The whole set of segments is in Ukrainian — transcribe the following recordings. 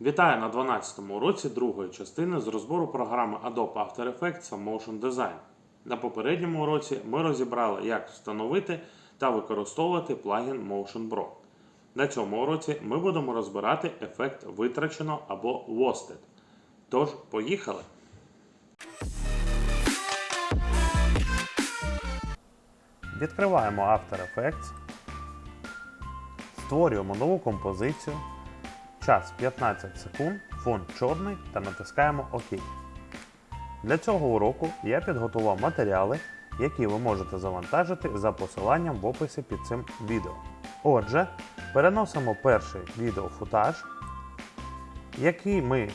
Вітаю на 12-му уроці другої частини з розбору програми Adobe After Effects Motion Design. На попередньому уроці ми розібрали, як встановити та використовувати плагін Motion Pro. На цьому уроці ми будемо розбирати ефект витрачено або Wasted. Тож, поїхали! Відкриваємо After Effects, створюємо нову композицію. Час 15 секунд, фон чорний та натискаємо ОК. Для цього уроку я підготував матеріали, які ви можете завантажити за посиланням в описі під цим відео. Отже, переносимо перший відеофутаж, який ми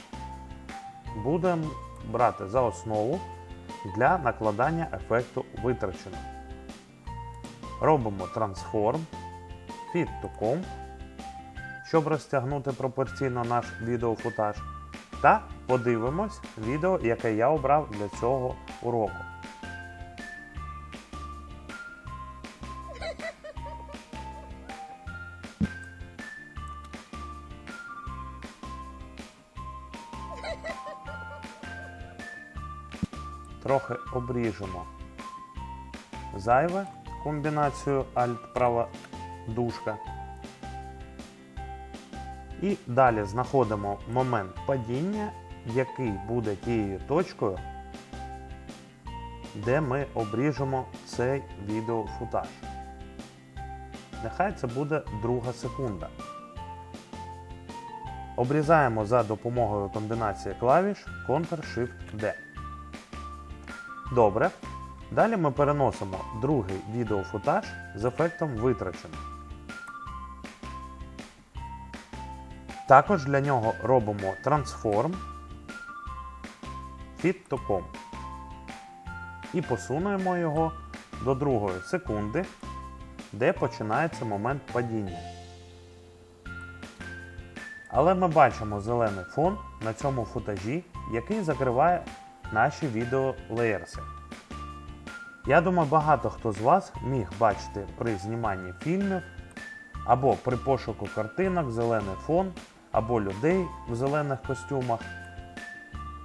будемо брати за основу для накладання ефекту витрачено. Робимо Transform, Fit to Comp, щоб розтягнути пропорційно наш відеофутаж. Та подивимось відео, яке я обрав для цього уроку. Трохи обріжемо зайве комбінацію Alt права дужка. І далі знаходимо момент падіння, який буде тією точкою, де ми обріжемо цей відеофутаж. Нехай це буде друга секунда. Обрізаємо за допомогою комбінації клавіш Ctrl-Shift-D. Добре. Далі ми переносимо другий відеофутаж з ефектом витрачено. Також для нього робимо Transform Fit to і посунуємо його до другої секунди, де починається момент падіння. Але ми бачимо зелений фон на цьому футажі, який закриває наші відеолеєрси. Я думаю, багато хто з вас міг бачити при зніманні фільмів або при пошуку картинок зелений фон, або людей в зелених костюмах.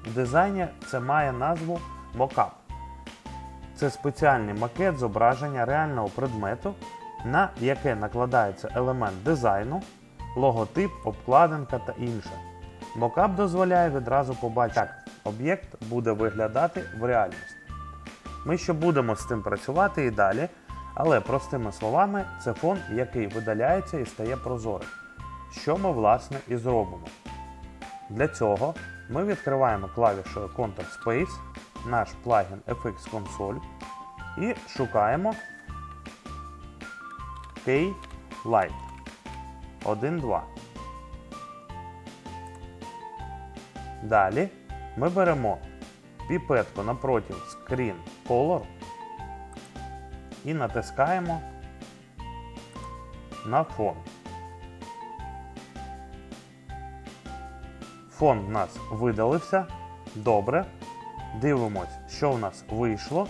В дизайні це має назву мокап. Це спеціальний макет зображення реального предмету, на яке накладається елемент дизайну, логотип, обкладинка та інше. Мокап дозволяє відразу побачити, як об'єкт буде виглядати в реальності. Ми ще будемо з цим працювати і далі, але простими словами, це фон, який видаляється і стає прозорим. Що ми, власне, і зробимо. Для цього ми відкриваємо клавішою Ctrl-Space, наш плагін FX Console і шукаємо K-Light 1.2. Далі ми беремо піпетку напроти Screen Color і натискаємо на фон. Фон в нас видалився. Добре. Дивимось, що в нас вийшло.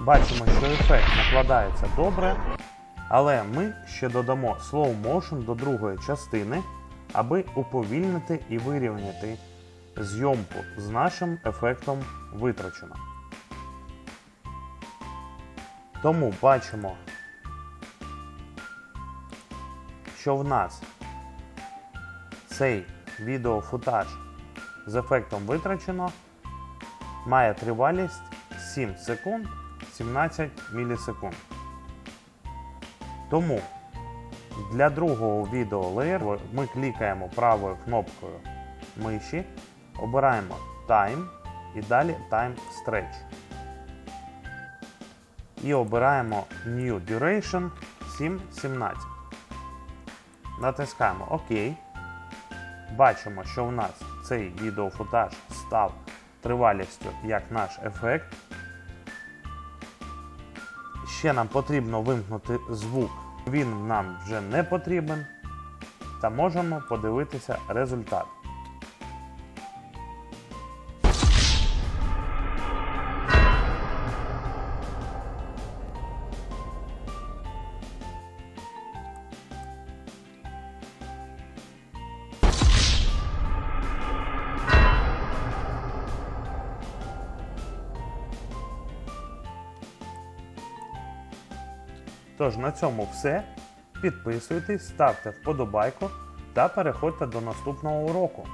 Бачимо, що ефект накладається добре, але ми ще додамо slow motion до другої частини, аби уповільнити і вирівняти зйомку з нашим ефектом витрачено. Тому бачимо, що в нас цей відеофутаж з ефектом витрачено має тривалість 7 секунд 17 мілісекунд. Тому для другого відеолеєру ми клікаємо правою кнопкою миші, обираємо Time і далі Time Stretch. І обираємо New Duration 7.17. Натискаємо ОК. Бачимо, що в нас цей відеофутаж став тривалістю як наш ефект. Ще нам потрібно вимкнути звук, він нам вже не потрібен. Та можемо подивитися результат. Тож на цьому все. Підписуйтесь, ставте вподобайку та переходьте до наступного уроку.